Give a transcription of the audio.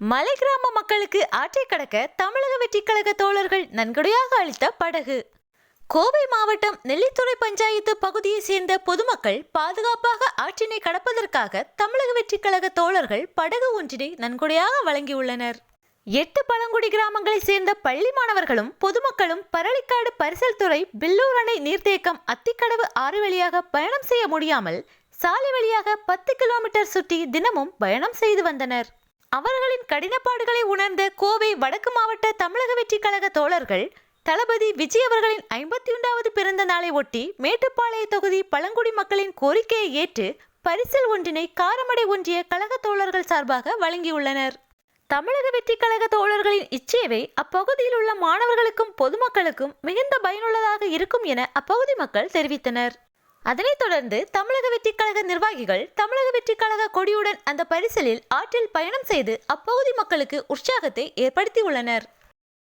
மலை கிராம மக்களுக்கு ஆற்றை கடக்க தமிழக வெற்றிக்கழக தோழர்கள் நன்கொடையாக அளித்த படகு. கோவை மாவட்டம் நெல்லித்துறை பஞ்சாயத்து பகுதியைச் சேர்ந்த பொதுமக்கள் பாதுகாப்பாக ஆற்றினை கடப்பதற்காக தமிழக வெற்றிக்கழக தோழர்கள் படகு ஒன்றினை நன்கொடையாக வழங்கியுள்ளனர். எட்டு பழங்குடி கிராமங்களைச் சேர்ந்த பள்ளி மாணவர்களும் பொதுமக்களும் பரளிக்காடு பரிசல் துறை பில்லூர் அணை நீர்த்தேக்கம் அத்திக்கடவு ஆறு வழியாக பயணம் செய்ய முடியாமல் சாலை வழியாக பத்து கிலோமீட்டர் சுற்றி தினமும் பயணம் செய்து வந்தனர். அவர்களின் கடினப்பாடுகளை உணர்ந்த கோவை வடக்கு மாவட்ட தமிழக வெற்றி கழக தோழர்கள் தளபதி விஜய் அவர்களின் ஐம்பத்தி ஒன்றாவது பிறந்த நாளை ஒட்டி மேட்டுப்பாளைய தொகுதி பழங்குடி மக்களின் கோரிக்கையை ஏற்று பரிசில் ஒன்றினை காரமடை ஒன்றிய கழக தோழர்கள் சார்பாக வழங்கியுள்ளனர். தமிழக வெற்றி கழக தோழர்களின் இச்சேவை அப்பகுதியில் உள்ள மாணவர்களுக்கும் பொதுமக்களுக்கும் மிகுந்த பயனுள்ளதாக இருக்கும் என அப்பகுதி மக்கள் தெரிவித்தனர். அதனைத் தொடர்ந்து தமிழக வெற்றிக் கழக நிர்வாகிகள் தமிழக வெற்றிக் கழக கொடியுடன் அந்த பரிசலில் ஆற்றில் பயணம் செய்து அப்பகுதி மக்களுக்கு உற்சாகத்தை ஏற்படுத்தியுள்ளனர்.